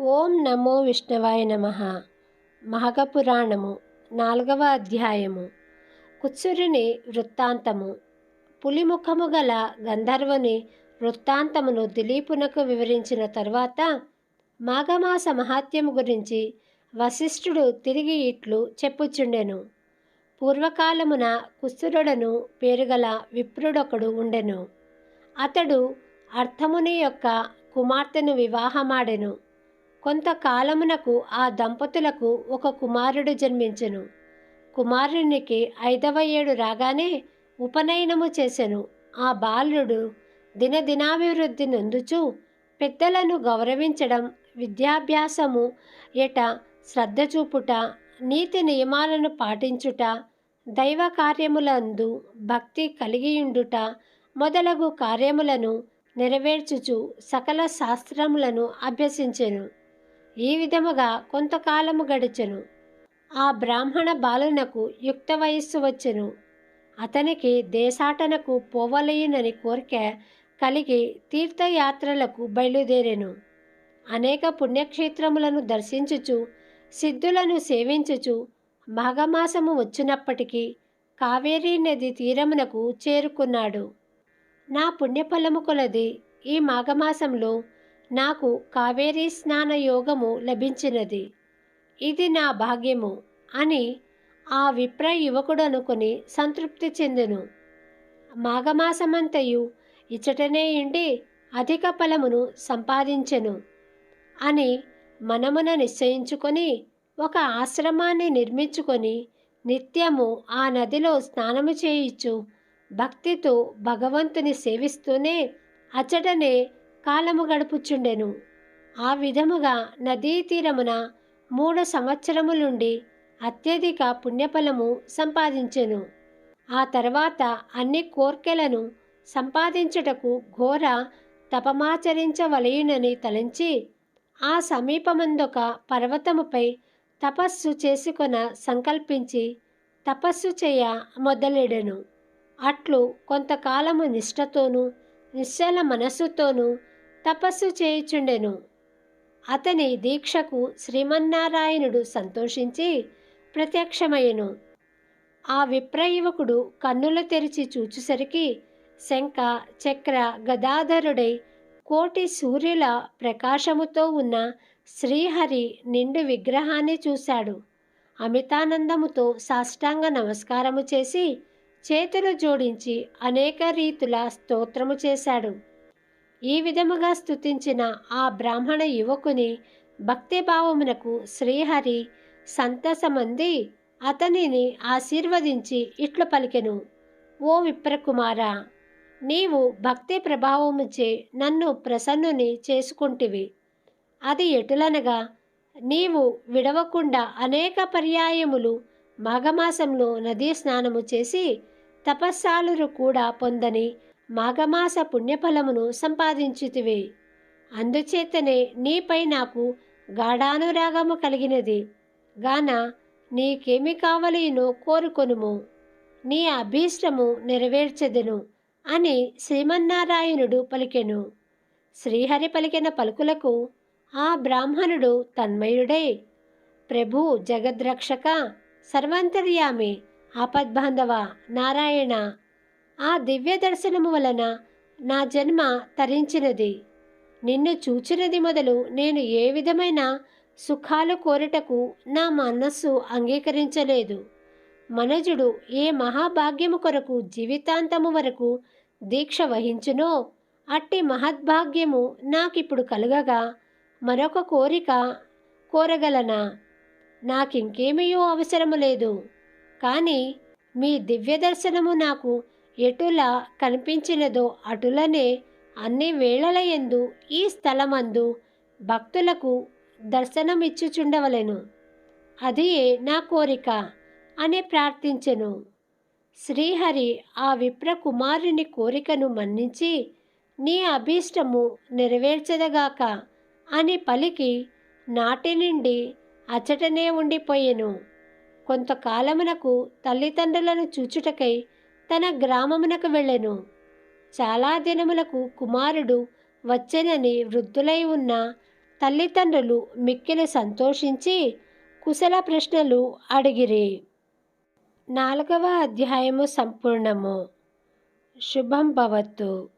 ఓం నమో విష్ణవాయ నమ. మహగపురాణము నాలుగవ అధ్యాయము. కుత్సురుని వృత్తాంతము. పులిముఖము గల గంధర్వుని వృత్తాంతమును దిలీపునకు వివరించిన తరువాత మాఘమాస మహాత్యము గురించి వశిష్ఠుడు తిరిగి ఇట్లు చెప్పుచుండెను. పూర్వకాలమున కుస్తురుడను పేరుగల విప్రుడొకడు ఉండెను. అతడు అర్థముని యొక్క కుమార్తెను వివాహమాడెను. కొంతకాలమునకు ఆ దంపతులకు ఒక కుమారుడు జన్మించెను. కుమారునికి ఐదవ ఏడు రాగానే ఉపనయనము చేసెను. ఆ బాలుడు దినదినాభివృద్ధి నొందుచు పెద్దలను గౌరవించడం విద్యాభ్యాసము ఎట శ్రద్ధ చూపుట నీతి నియమాలను పాటించుట దైవ కార్యములందు భక్తి కలిగియుండుట మొదలగు కార్యములను నెరవేర్చుచు సకల శాస్త్రములను అభ్యసించెను. ఈ విధముగా కొంతకాలము గడిచెను. ఆ బ్రాహ్మణ బాలునకు యుక్త వయస్సు వచ్చెను. అతనికి దేశాటనకు పోవలయునని కోరిక కలిగి తీర్థయాత్రలకు బయలుదేరెను. అనేక పుణ్యక్షేత్రములను దర్శించుచు సిద్ధులను సేవించుచు మాఘమాసము వచ్చినప్పటికీ కావేరీ నది తీరమునకు చేరుకున్నాడు. నా పుణ్యఫలము కొలది ఈ మాఘమాసంలో నాకు కావేరీ స్నాన యోగము లభించినది. ఇది నా భాగ్యము అని ఆ విప్ర యువకుడు అనుకుని సంతృప్తి చెందును. మాఘమాసమంతయు ఇచ్చటనే ఇండి అధిక ఫలమును సంపాదించెను అని మనమున నిశ్చయించుకొని ఒక ఆశ్రమాన్ని నిర్మించుకొని నిత్యము ఆ నదిలో స్నానము చేయించు భక్తితో భగవంతుని సేవిస్తూనే అచ్చటనే కాలము గడుపుచుండెను. ఆ విధముగా నదీ తీరమున మూడు సంవత్సరములుండి అత్యధిక పుణ్యఫలము సంపాదించెను. ఆ తర్వాత అన్ని కోర్కెలను సంపాదించుటకు ఘోర తపమాచరించవలయునని తలంచి ఆ సమీపమందొక పర్వతముపై తపస్సు చేసుకొన సంకల్పించి తపస్సు చేయ మొదలెడెను. అట్లు కొంతకాలము నిష్ఠతోనూ నిశ్చల మనస్సుతోనూ తపస్సు చేయుచుండెను. అతని దీక్షకు శ్రీమన్నారాయణుడు సంతోషించి ప్రత్యక్షమయ్యను. ఆ విప్రయువకుడు కన్నులు తెరిచి చూచుసరికి శంఖ చక్ర గదాధరుడై కోటి సూర్యుల ప్రకాశముతో ఉన్న శ్రీహరి నిండు విగ్రహాన్ని చూశాడు. అమితానందముతో సాష్టాంగ నమస్కారము చేసి చేతులు జోడించి అనేక రీతుల స్తోత్రము చేశాడు. ఈ విధముగా స్తుతించిన ఆ బ్రాహ్మణ యువకుని భక్తిభావమునకు శ్రీహరి సంతసమంది అతనిని ఆశీర్వదించి ఇట్లు పలికెను. ఓ విప్రకుమార నీవు భక్తి ప్రభావముచే నన్ను ప్రసన్నుని చేసుకుంటివి. అది ఎటులనగా నీవు విడవకుండా అనేక పర్యాయములు మాఘమాసంలో నదీ స్నానము చేసి తపస్సాలురు కూడా పొందని మాఘమాస పుణ్యఫలమును సంపాదించుతివి. అందుచేతనే నీపై నాకు గాఢానురాగము కలిగినది. గాన నీకేమి కావలేనో కోరుకొనుము. నీ అభీష్టము నెరవేర్చెదను అని శ్రీమన్నారాయణుడు పలికెను. శ్రీహరి పలికిన పలుకులకు ఆ బ్రాహ్మణుడు తన్మయుడే ప్రభు జగద్రక్షక సర్వంతర్యామి ఆపద్బాంధవ నారాయణ ఆ దివ్య దర్శనము వలన నా జన్మ తరించినది. నిన్ను చూచినది మొదలు నేను ఏ విధమైన సుఖాలు కోరుటకు నా మనస్సు అంగీకరించలేదు. మనజుడు ఏ మహాభాగ్యము కొరకు జీవితాంతము వరకు దీక్ష వహించునో అట్టి మహద్భాగ్యము నాకిప్పుడు కలుగగా మరొక కోరిక కోరగలనా? నాకింకేమీయో అవసరము లేదు. కానీ మీ దివ్య దర్శనము నాకు ఎటులా కనిపించినదో అటులనే అన్ని వేళలయందు ఈ స్థలమందు భక్తులకు దర్శనమిచ్చుచుండవలెను. అదియే నా కోరిక అని ప్రార్థించెను. శ్రీహరి ఆ విప్ర కుమారుని కోరికను మన్నించి నీ అభీష్టము నెరవేర్చదగాక అని పలికి నాటి నుండి అచ్చటనే ఉండిపోయెను. కొంతకాలమునకు తల్లిదండ్రులను చూచుటకై తన గ్రామమునకు వెళ్ళెను. చాలా దినములకు కుమారుడు వచ్చెనని వృద్ధులై ఉన్న తల్లిదండ్రులు మిక్కిలి సంతోషించి కుశల ప్రశ్నలు అడిగిరి. నాలుగవ అధ్యాయము సంపూర్ణము. శుభం భవత్తు.